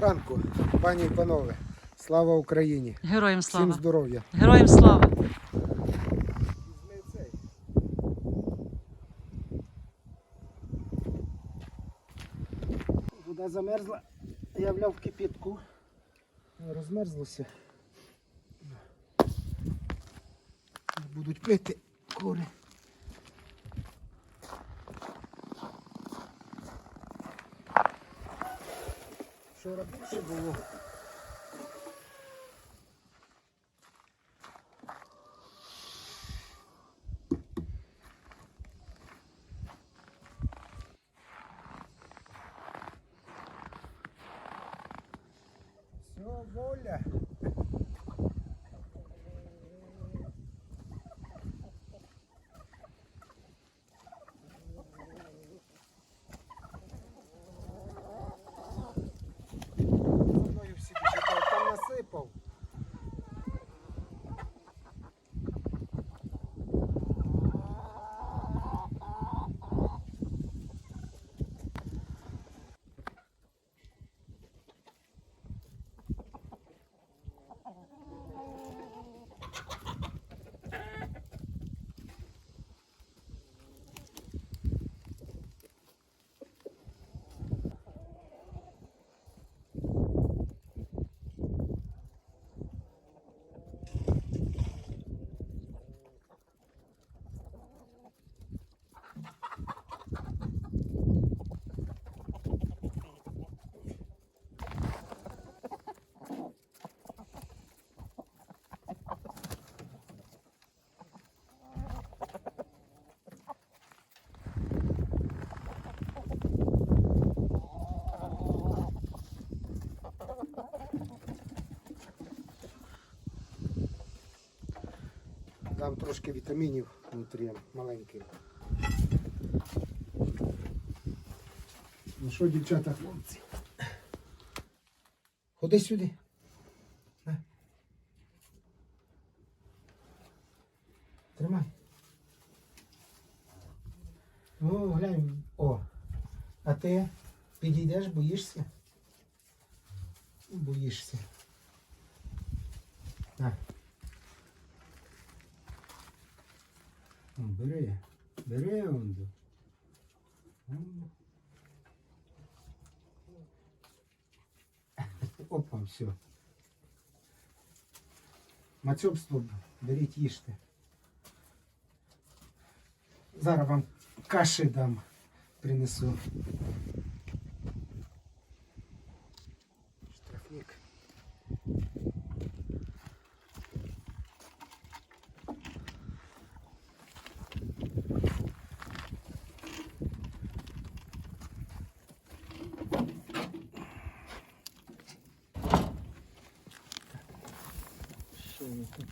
ранку, пані і панове. Слава Україні! Героям Всім здоров'я! Героям слава. Вода замерзла, я вляв кипітку. Розмерзлося. Будуть пити кури. Вчора було. Все, воля. Дам трошки вітамінів внутрі маленьких. Ну що, дівчата, хлопці? Ходи сюди. Тримай. О, глянь. О. А ти підійдеш, боїшся? Боїшся. На. О, бери, бери онду. Онду. Опа, все. Мацьобство беріть їжте. Зараз вам каші дам, принесу. Штрафник.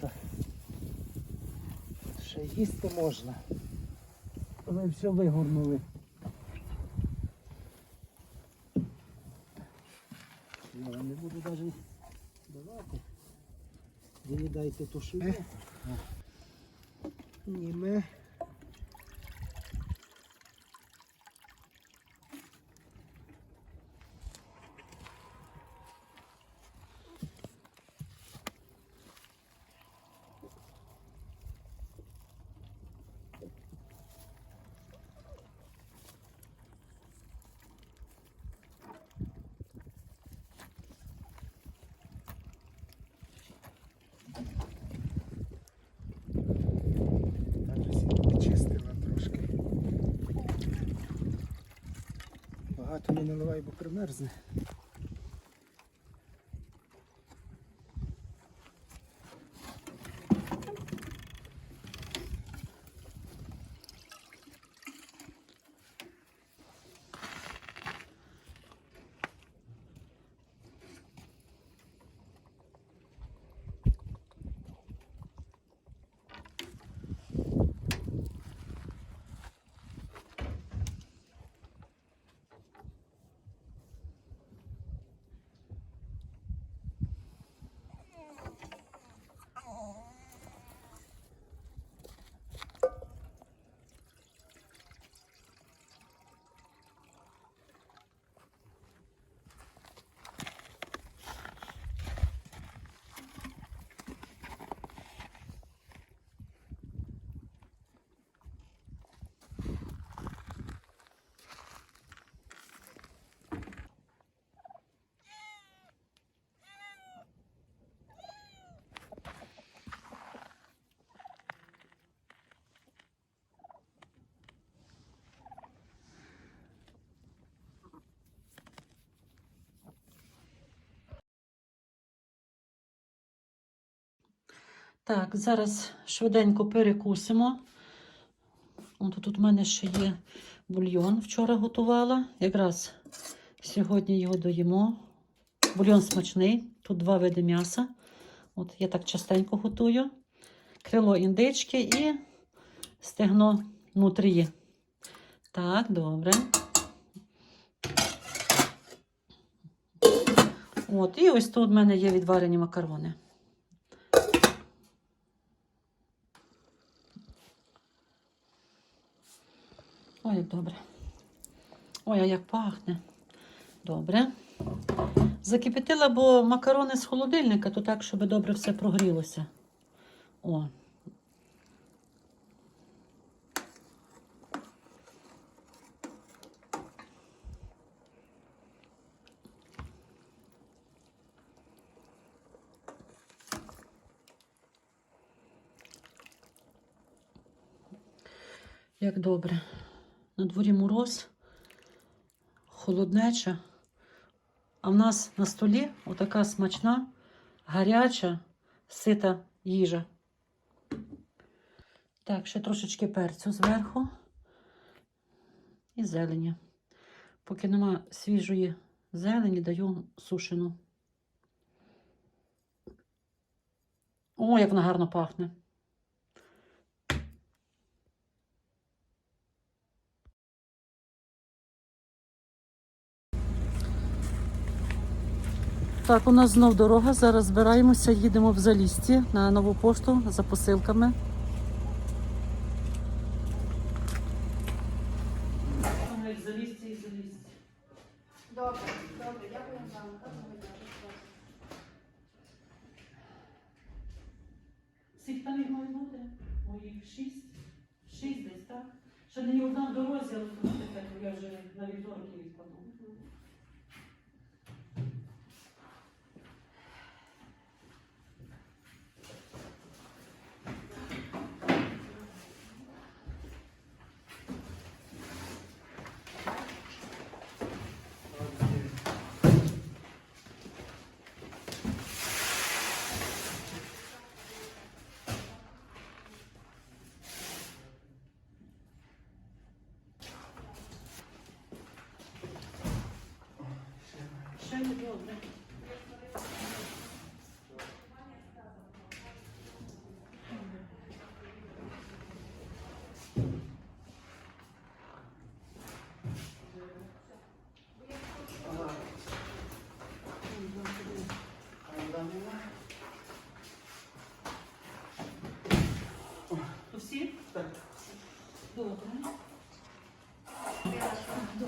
Тут? Ще їсти можна. Ви все вигорнули. Я вам не буду навіть давати. Виїдайте ту шину. Німе. Даже сьогодні чистила трошки. Багато не наливай, бо примерзне. Так, зараз швиденько перекусимо. От тут у мене ще є бульйон вчора готувала. Якраз сьогодні його доїмо. Бульйон смачний. Тут два види м'яса. От я так частенько готую. Крило індички і стегно внутрі. Так, добре. От, і ось тут в мене є відварені макарони. Ой, добре. Ой, а як пахне. Добре. Закипятила, бо макарони з холодильника, то так, щоб добре все прогрілося. О. Як добре. На дворі мороз, холоднеча. А в нас на столі отака смачна, гаряча, сита їжа. Так, ще трошечки перцю зверху і зелені. Поки нема свіжої зелені, даю сушену. О, як вона гарно пахне. Так, у нас знов дорога. Зараз збираємося, їдемо в Залісті на нову пошту за посилками. І залісті. Там їх? Ой, шість. Шість десь, так? Ще не одна в дорозі, але я вже на вівторок її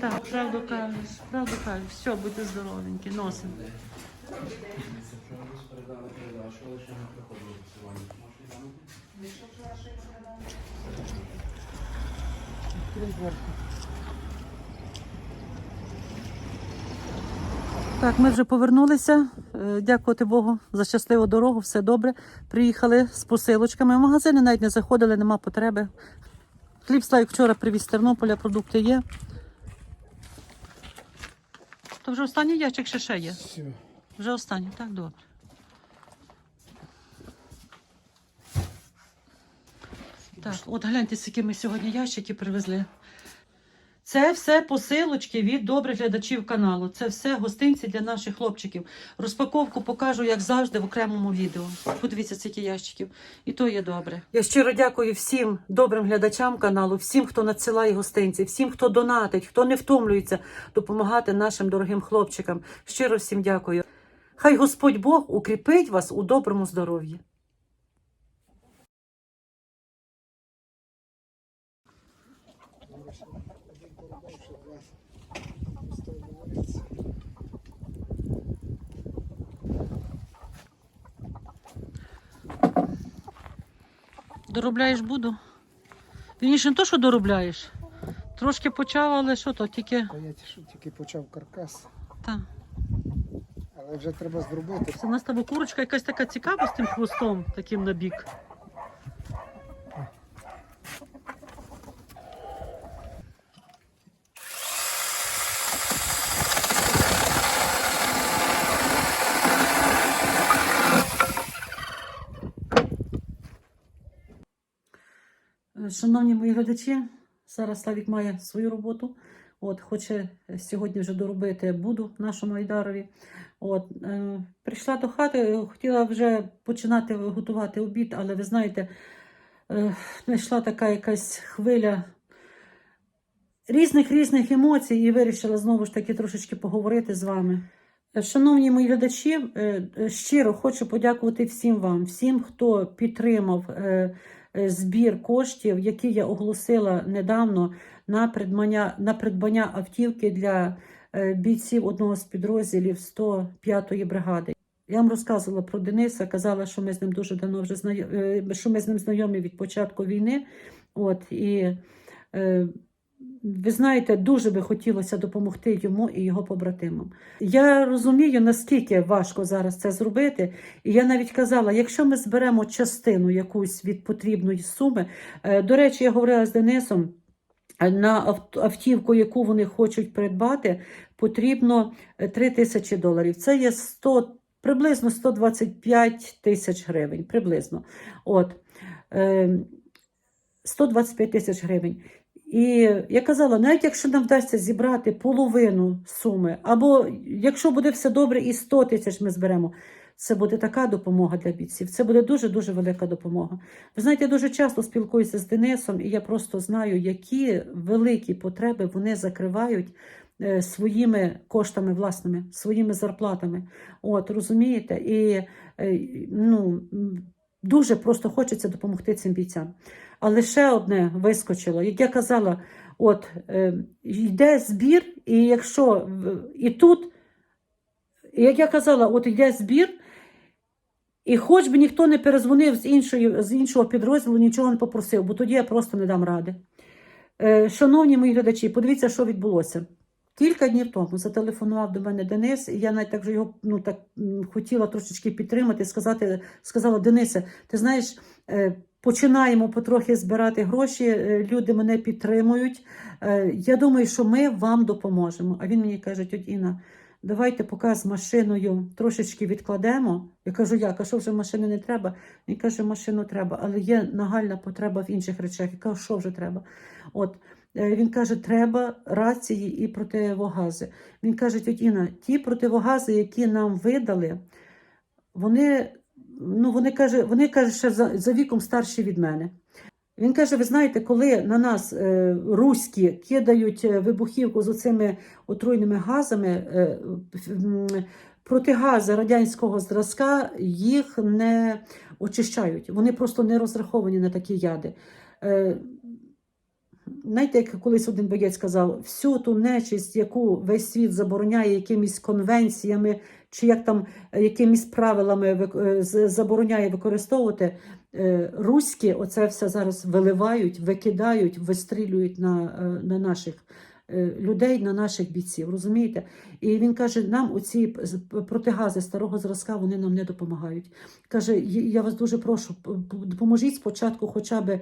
Так, правду кажеш, правду кажеш. Все, будьте здоровенькі, глянути? Так, ми вже повернулися. Е, Дякувати Богу за щасливу дорогу, все добре. Приїхали з посилочками. В магазини навіть не заходили, нема потреби. Хліб Славік вчора привіз з Тернополя, продукти є. То вже останній ящик ще ще є. Все. Вже останній, так добре. Так, от гляньте, скільки ми сьогодні ящики привезли. Це все посилочки від добрих глядачів каналу. Це все гостинці для наших хлопчиків. Розпаковку покажу, як завжди, в окремому відео. Подивіться, скільки ящиків. І то є добре. Я щиро дякую всім добрим глядачам каналу, всім, хто надсилає гостинці, всім, хто донатить, хто не втомлюється допомагати нашим дорогим хлопчикам. Щиро всім дякую. Хай Господь Бог укріпить вас у доброму здоров'ї. Доробляєш буду. Вірніше, не то, що доробляєш. Трошки почав, але що то, тільки. Та я ті- тільки почав каркас, Так. але вже треба зробити. Це у нас там курочка якась така цікава з тим хвостом, таким на Шановні мої глядачі, зараз Славік має свою роботу. От, хоче сьогодні вже доробити буду нашому Айдарові. От, е, прийшла до хати, хотіла вже починати готувати обід, але ви знаєте, е, знайшла така якась хвиля різних різних емоцій і вирішила знову ж таки трошечки поговорити з вами. Е, Шановні мої глядачі, е, е, щиро хочу подякувати всім вам, всім, хто підтримав е, е, збір коштів, які я оголосила недавно на придбання, на придбання автівки для е, бійців одного з підрозділів 105-ї бригади. Я вам розказувала про Дениса, казала, що ми з ним дуже давно вже знайомі, що ми з ним знайомі від початку війни. От, і е, ви знаєте, дуже би хотілося допомогти йому і його побратимам. Я розумію, наскільки важко зараз це зробити. І я навіть казала, якщо ми зберемо частину якусь від потрібної суми, е, до речі, я говорила з Денисом. е, На автівку, яку вони хочуть придбати, потрібно е, 3 тисячі доларів. Це є 100, приблизно 125 тисяч гривень. Приблизно. От. Е, 125 тисяч гривень. І я казала, навіть якщо нам вдасться зібрати половину суми, або якщо буде все добре, і 100 тисяч ми зберемо, це буде така допомога для бійців. Це буде дуже-дуже велика допомога. Ви знаєте, я дуже часто спілкуюся з Денисом, і я просто знаю, які великі потреби вони закривають е, своїми коштами власними, своїми зарплатами. От, розумієте? І е, ну, дуже просто хочеться допомогти цим бійцям. Але ще одне вискочило. Як я казала, от е, йде збір, і якщо і тут, як я казала, от йде збір, і хоч би ніхто не перезвонив з, іншої, з іншого підрозділу, нічого не попросив, бо тоді я просто не дам ради. Е, шановні мої глядачі, подивіться, що відбулося. Кілька днів тому зателефонував до мене Денис, і я навіть так його ну, так, хотіла трошечки підтримати, сказати, сказала: Денисе, ти знаєш, е, починаємо потрохи збирати гроші, е, люди мене підтримують. Е, Я думаю, що ми вам допоможемо. А він мені каже, тьоть Інна, давайте поки з машиною трошечки відкладемо. Я кажу, як, а що вже машини не треба? Він каже, машину треба, але є нагальна потреба в інших речах. Я кажу, що вже треба? От. Е, Він каже, треба рації і противогази. Він каже, тьоть Інна, ті противогази, які нам видали, вони, ну, вони, каже, вони каже, ще за, за віком старші від мене. Він каже: ви знаєте, коли на нас е, руські кидають е, вибухівку з оцими отруйними газами, е, протигази радянського зразка їх не очищають. Вони просто не розраховані на такі яди. Е, Знаєте, як колись один боєць сказав, всю ту нечисть, яку весь світ забороняє якимись конвенціями, чи як там якимись правилами е, забороняє використовувати, е, руські оце все зараз виливають, викидають, вистрілюють на, е, на наших людей, на наших бійців. Розумієте? І він каже: нам оці протигази старого зразка вони нам не допомагають. Каже, «Я- вас дуже прошу, допоможіть спочатку, хоча б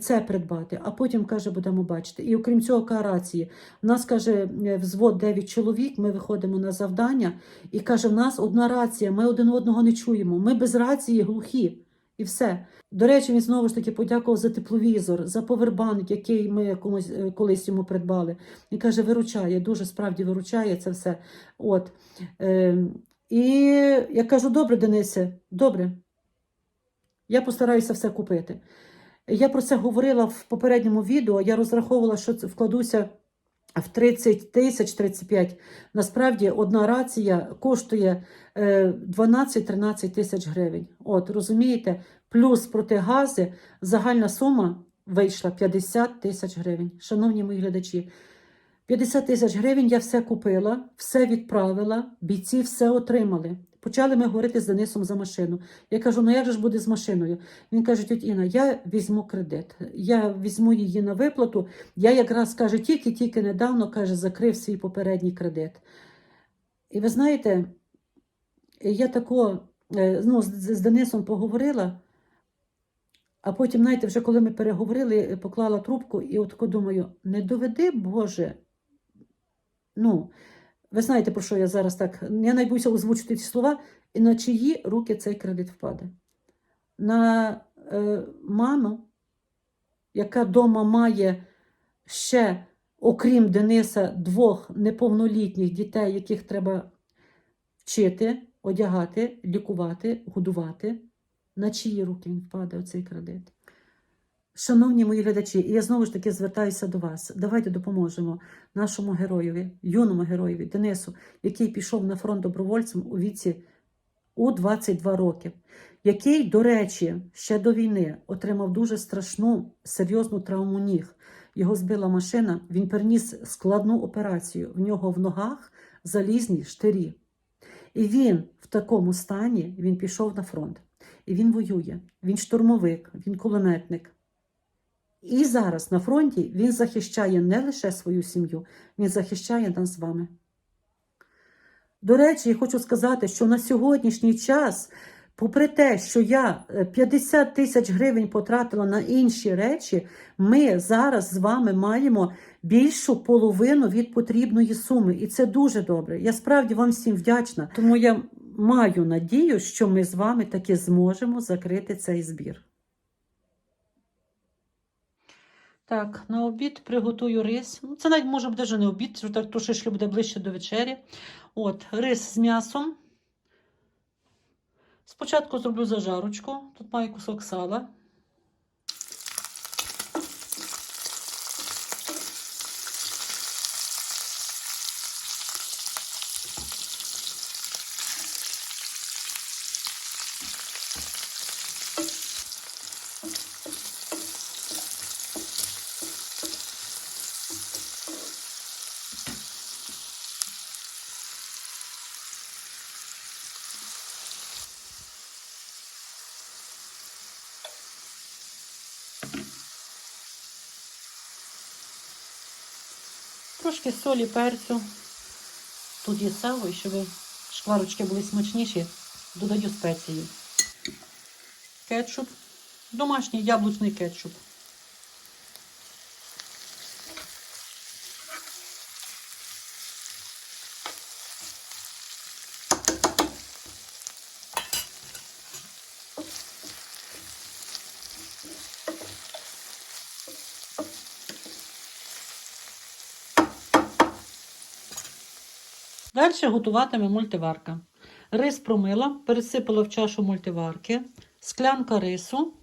це придбати, а потім каже, будемо бачити. І окрім цього, карації. У нас каже е, взвод 9 чоловік. Ми виходимо на завдання, і каже: в нас одна рація, ми один одного не чуємо. Ми без рації глухі. І все. До речі, він знову ж таки подякував за тепловізор, за повербанк, який ми комусь е, колись йому придбали. Він каже, виручає, дуже справді виручає це все. От. Е, і я кажу: добре, Денисе, добре. Я постараюся все купити. Я про це говорила в попередньому відео. Я розраховувала, що вкладуся в 30 тисяч 35. Насправді одна рація коштує е, 12-13 тисяч гривень. От, розумієте? Плюс протигази, загальна сума вийшла 50 тисяч гривень. Шановні мої глядачі, 50 тисяч гривень я все купила, все відправила, бійці все отримали. Почали ми говорити з Денисом за машину. Я кажу, ну як же ж буде з машиною? Він каже, тіть Інна, я візьму кредит. Я візьму її на виплату. Я якраз каже, тільки-тільки недавно каже, закрив свій попередній кредит. І ви знаєте, я тако е, ну, з, Денисом поговорила, а потім, знаєте, вже коли ми переговорили, поклала трубку і от тако думаю, не доведи, Боже. Ну, ви знаєте, про що я зараз так. Я найбуся озвучити ці слова, і на чиї руки цей кредит впаде? На е, маму, яка вдома має ще, окрім Дениса, двох неповнолітніх дітей, яких треба вчити, одягати, лікувати, годувати, на чиї руки він впаде оцей кредит? Шановні мої глядачі, і я знову ж таки звертаюся до вас. Давайте допоможемо нашому героєві, юному героєві Денису, який пішов на фронт добровольцем у віці у 22 роки, який, до речі, ще до війни отримав дуже страшну серйозну травму ніг. Його збила машина, він переніс складну операцію. В нього в ногах залізні штирі. І він в такому стані він пішов на фронт. І він воює. Він штурмовик, він кулеметник. І зараз на фронті він захищає не лише свою сім'ю, він захищає нас з вами. До речі, я хочу сказати, що на сьогоднішній час, попри те, що я е, 50 тисяч гривень потратила на інші речі, ми зараз з вами маємо більшу половину від потрібної суми. І це дуже добре. Я справді вам всім вдячна. Тому я маю надію, що ми з вами таки зможемо закрити цей збір. Так, на обід приготую рис. Ну, це навіть може буде не обід, що трошечки буде ближче до вечері. От, рис з м'ясом. Спочатку зроблю зажарочку. Тут маю кусок сала. Трошки солі, перцю. Тут є сало, і щоб шкварочки були смачніші, додаю спеції. Кетчуп. Домашній яблучний кетчуп. Далі готуватиме мультиварка. Рис промила, пересипала в чашу мультиварки, склянка рису,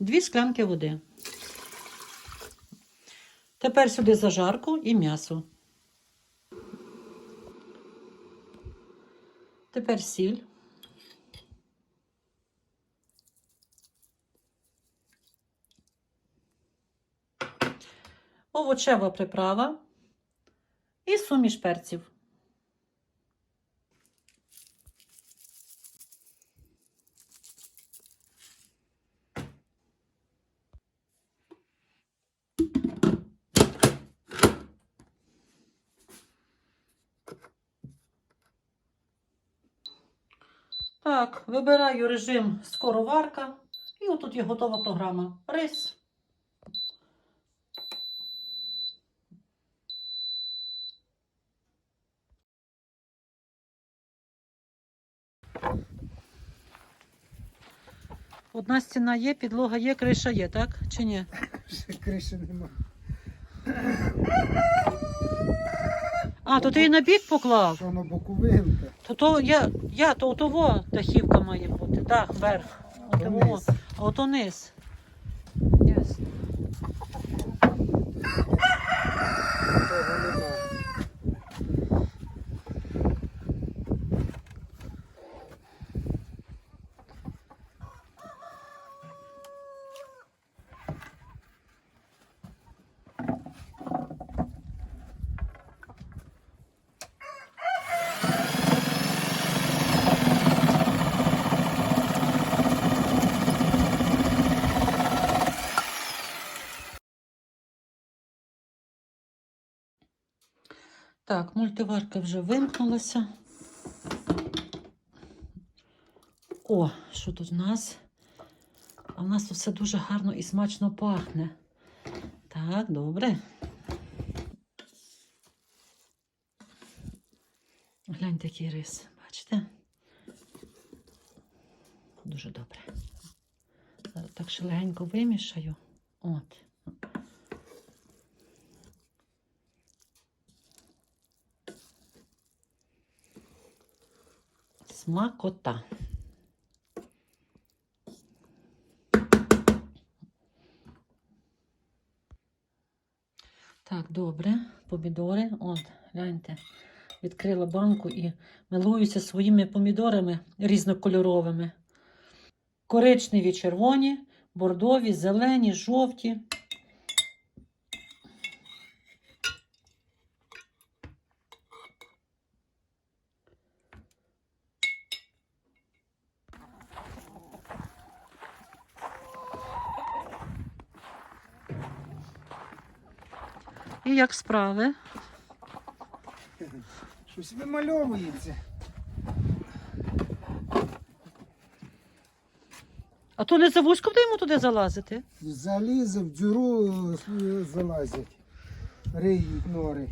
дві склянки води. Тепер сюди зажарку і м'ясо. Тепер сіль. Овочева приправа і суміш перців. Так, вибираю режим скороварка. І отут є готова програма. Рис. Одна стіна є, підлога є, криша є, так? Чи ні? Ще криші нема. А, то ти її на бік поклав. Що на боковинка. То то я, я то того дахівка має бути, дах, верх. От. А ото низ. Так, мультиварка вже вимкнулася. О, що тут в нас? А в нас тут все дуже гарно і смачно пахне. Так, добре. Гляньте, який рис, бачите? Дуже добре. Так ще легенько вимішаю. От. Смакота. Так, добре, помідори. От, гляньте, відкрила банку і милуюся своїми помідорами різнокольоровими. Коричневі, червоні, бордові, зелені, жовті. Як справи? Щось вимальовується. А то не за вузько буде йому туди залазити? Залізе в дзюру е, залазять. Риють нори.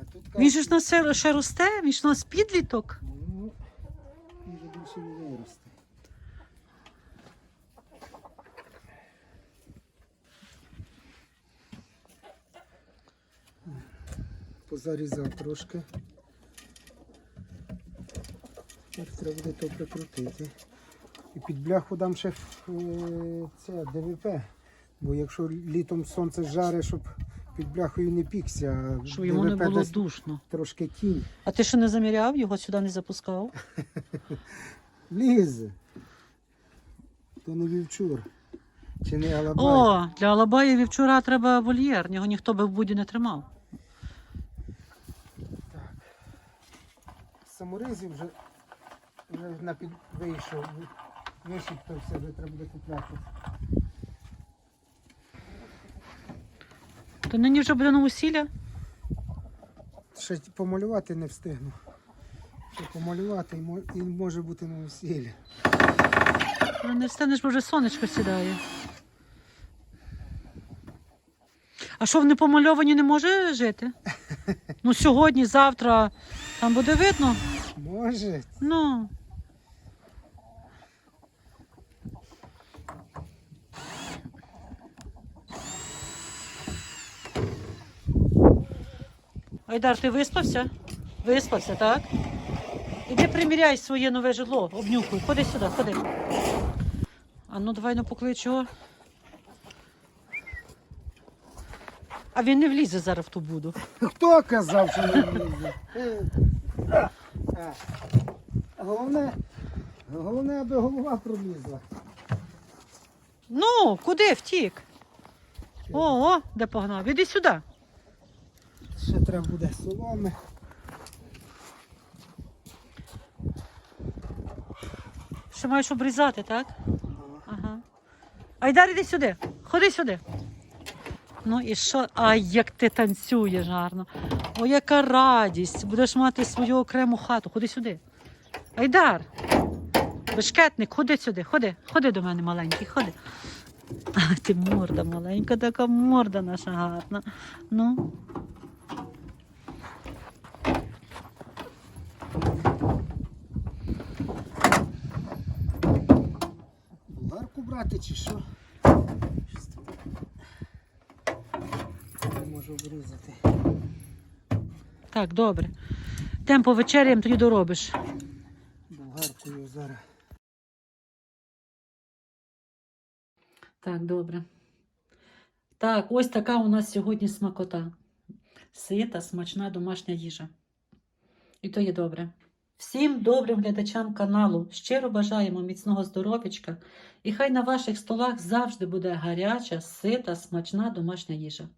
А тут Він же ж на все ще росте, він ж у нас підліток. Ну, він же більше не виросте. Позарізав трошки. Тепер треба буде то прикрутити. І під бляху дам ще е, це ДВП. Бо якщо літом сонце жаре, щоб під бляхою не пікся, Щоб йому не було душно. трошки тінь. А ти що не заміряв, його сюди не запускав? Лізе. То не вівчур. Чи не алабай. О, для Алабаєві вчора треба вольєр, його ніхто би в буді не тримав. Саморизів вже, вже на під... вийшов. Все, вже треба буде купляти. То нині вже буде новосілля. Ще помалювати не встигну. Ще помалювати і, може бути на весілля. Ну, Не встанеш, бо вже сонечко сідає. А що в непомальовані не може жити? Ну, сьогодні, завтра там буде видно. Може. Ну. Айдар, ти виспався? Виспався, так? Іди приміряй своє нове житло, обнюхуй. Ходи сюди, ходи. А ну давай ну поклич його. А він не влізе зараз в ту буду. Хто казав, що не влізе? Е, а. Головне, головне, аби голова пролізла. Ну, куди втік? О, о, де погнав? Іди сюди. Ще треба буде соломи. Ще маєш обрізати, так? Ага. Айдар, іди сюди. Ходи сюди. Ну і що? Ай, як ти танцюєш гарно. О, яка радість. Будеш мати свою окрему хату. Ходи сюди. Айдар. Бешкетник, ходи сюди, ходи, ходи до мене маленький, ходи. А, ти морда маленька, така морда наша гарна. Ну. Болгарку брати чи що? Щось тут Не можу обрізати. Так, добре. Темпо вечеряємо, тоді доробиш. Болгаркою зараз. Так, добре. Так, ось така у нас сьогодні смакота. Сита, смачна домашня їжа. І то є добре. Всім добрим глядачам каналу щиро бажаємо міцного здоров'ячка. І хай на ваших столах завжди буде гаряча, сита, смачна домашня їжа.